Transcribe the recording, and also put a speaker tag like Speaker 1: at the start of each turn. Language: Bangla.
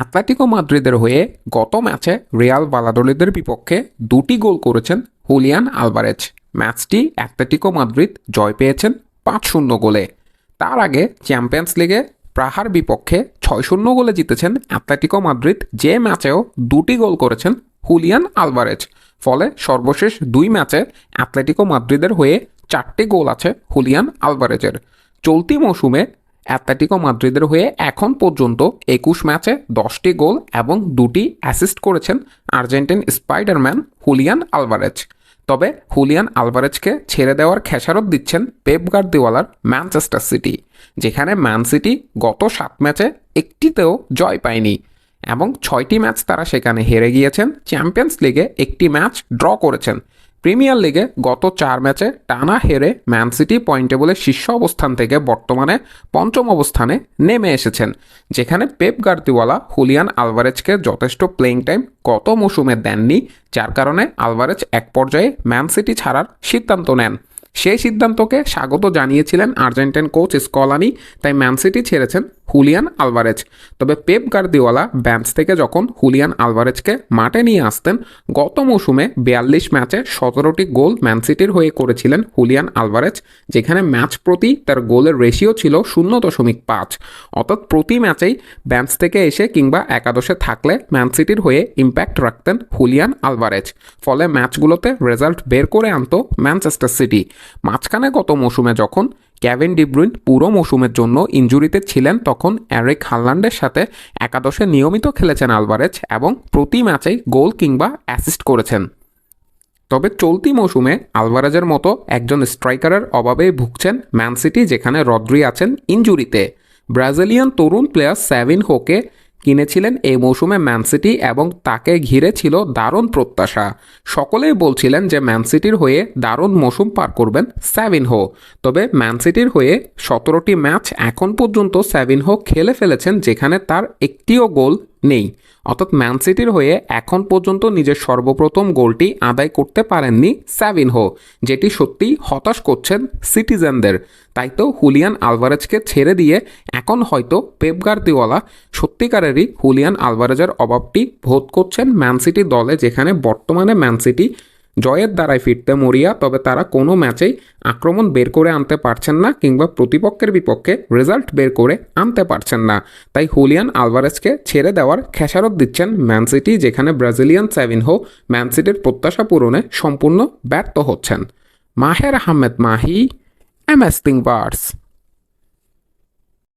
Speaker 1: অ্যাটলেটিকো মাদ্রিদের হয়ে গত ম্যাচে রিয়াল বালাডোলিদের বিপক্ষে দুটি গোল করেছেন হুলিয়ান আলভারেজ। ম্যাচটি অ্যাটলেটিকো মাদ্রিদ জয় পেয়েছেন পাঁচ শূন্য গোলে। তার আগে চ্যাম্পিয়ন্স লিগে প্রাহার বিপক্ষে ছয় শূন্য গোলে জিতেছেন অ্যাটলেটিকো মাদ্রিদ, যে ম্যাচেও দুটি গোল করেছেন হুলিয়ান আলভারেজ। ফলে সর্বশেষ দুই ম্যাচে অ্যাটলেটিকো মাদ্রিদের হয়ে চারটি গোল আছে হুলিয়ান আলভারেজের। চলতি মৌসুমে অ্যাটলেটিকো মাদ্রিদের হয়ে এখন পর্যন্ত একুশ ম্যাচে দশটি গোল এবং দুটি অ্যাসিস্ট করেছেন আর্জেন্টিন স্পাইডারম্যান হুলিয়ান আলভারেজ। তবে হুলিয়ান আলভারেজকে ছেড়ে দেওয়ার খেসারত দিচ্ছেন পেপ গার্দিওয়ালার ম্যানচেস্টার সিটি, যেখানে ম্যান সিটি গত সাত ম্যাচে একটিতেও জয় পায়নি এবং ছয়টি ম্যাচ তারা সেখানে হেরে গিয়েছেন। চ্যাম্পিয়ন্স লিগে একটি ম্যাচ ড্র করেছেন। প্রিমিয়ার লিগে গত চার ম্যাচে টানা হেরে ম্যান সিটি পয়েন্ট টেবলের শীর্ষ অবস্থান থেকে বর্তমানে পঞ্চম অবস্থানে নেমে এসেছেন, যেখানে পেপ গার্দিওয়ালা হুলিয়ান আলভারেজকে যথেষ্ট প্লেইং টাইম গত মৌসুমে দেননি, যার কারণে আলভারেজ এক পর্যায়ে ম্যান সিটি ছাড়ার সিদ্ধান্ত নেন। সেই সিদ্ধান্তকে স্বাগত জানিয়েছিলেন আর্জেন্টাইন কোচ স্কলানি, তাই ম্যান সিটি ছেড়েছেন হুলিয়ান আলভারেজ। তবে পেপ গার্দিওয়ালা ব্যাঞ্চ থেকে যখন হুলিয়ান আলভারেজকে মাঠে নিয়ে আসতেন, গত মৌসুমে বিয়াল্লিশ ম্যাচে সতেরোটি গোল ম্যান সিটির হয়ে করেছিলেন হুলিয়ান আলভারেজ, যেখানে ম্যাচ প্রতি তার গোলের রেশিও ছিল শূন্য দশমিক পাঁচ। অর্থাৎ প্রতি ম্যাচেই ব্যাঞ্চ থেকে এসে কিংবা একাদশে থাকলে ম্যান সিটির হয়ে ইম্প্যাক্ট রাখতেন হুলিয়ান আলভারেজ। ফলে ম্যাচগুলোতে রেজাল্ট বের করে আনত ম্যানচেস্টার সিটি। মাঝখানে গত মৌসুমে যখন ক্যাভিন ডিব্রুইন পুরো মৌসুমের জন্য ইঞ্জুরিতে ছিলেন, তখন অ্যারিক হাল্লান্ডের সাথে একাদশে নিয়মিত খেলেছেন আলভারেজ এবং প্রতি ম্যাচেই গোল কিংবা অ্যাসিস্ট করেছেন। তবে চলতি মৌসুমে আলভারেজের মতো একজন স্ট্রাইকারের অভাবেই ভুগছেন ম্যান সিটি, যেখানে রদ্রি আছেন ইঞ্জুরিতে। ব্রাজিলিয়ান তরুণ প্লেয়ার স্যাভিন হোকে কিনেছিলেন এই মৌসুমে ম্যানসিটি এবং তাকে ঘিরে ছিল দারুণ প্রত্যাশা। সকলেই বলছিলেন যে ম্যানসিটির হয়ে দারুণ মৌসুম পার করবেন স্যাভিনহো তবে ম্যানসিটির হয়ে সতেরোটি ম্যাচ এখন পর্যন্ত স্যাভিনহো খেলে ফেলেছেন যেখানে তার একটিও গোল নেই। অর্থাৎ ম্যান সিটির হয়ে এখন পর্যন্ত নিজের সর্বপ্রথম গোলটি আদায় করতে পারেননি স্যাভিনহো, যেটি সত্যিই হতাশ করছেন সিটিজেনদের। তাই তো হুলিয়ান আলভারেজকে ছেড়ে দিয়ে এখন হয়তো পেপ গার্দিওয়ালা সত্যিকারেরই হুলিয়ান আলভারেজের অভাবটি বোধ করছেন ম্যান সিটি দলে, যেখানে বর্তমানে ম্যান সিটি জয়ের দ্বারাই ফিরতে মরিয়া, তবে তারা কোনো ম্যাচেই আক্রমণ বের করে আনতে পারছেন না কিংবা প্রতিপক্ষের বিপক্ষে রেজাল্ট বের করে আনতে পারছেন না। তাই হুলিয়ান আলভারেজকে ছেড়ে দেওয়ার খেসারত দিচ্ছেন ম্যান সিটি যেখানে ব্রাজিলিয়ান সেভিনহো ম্যান সিটির প্রত্যাশা পূরণে সম্পূর্ণ ব্যর্থ হচ্ছেন। Maher Ahmed Mahi M S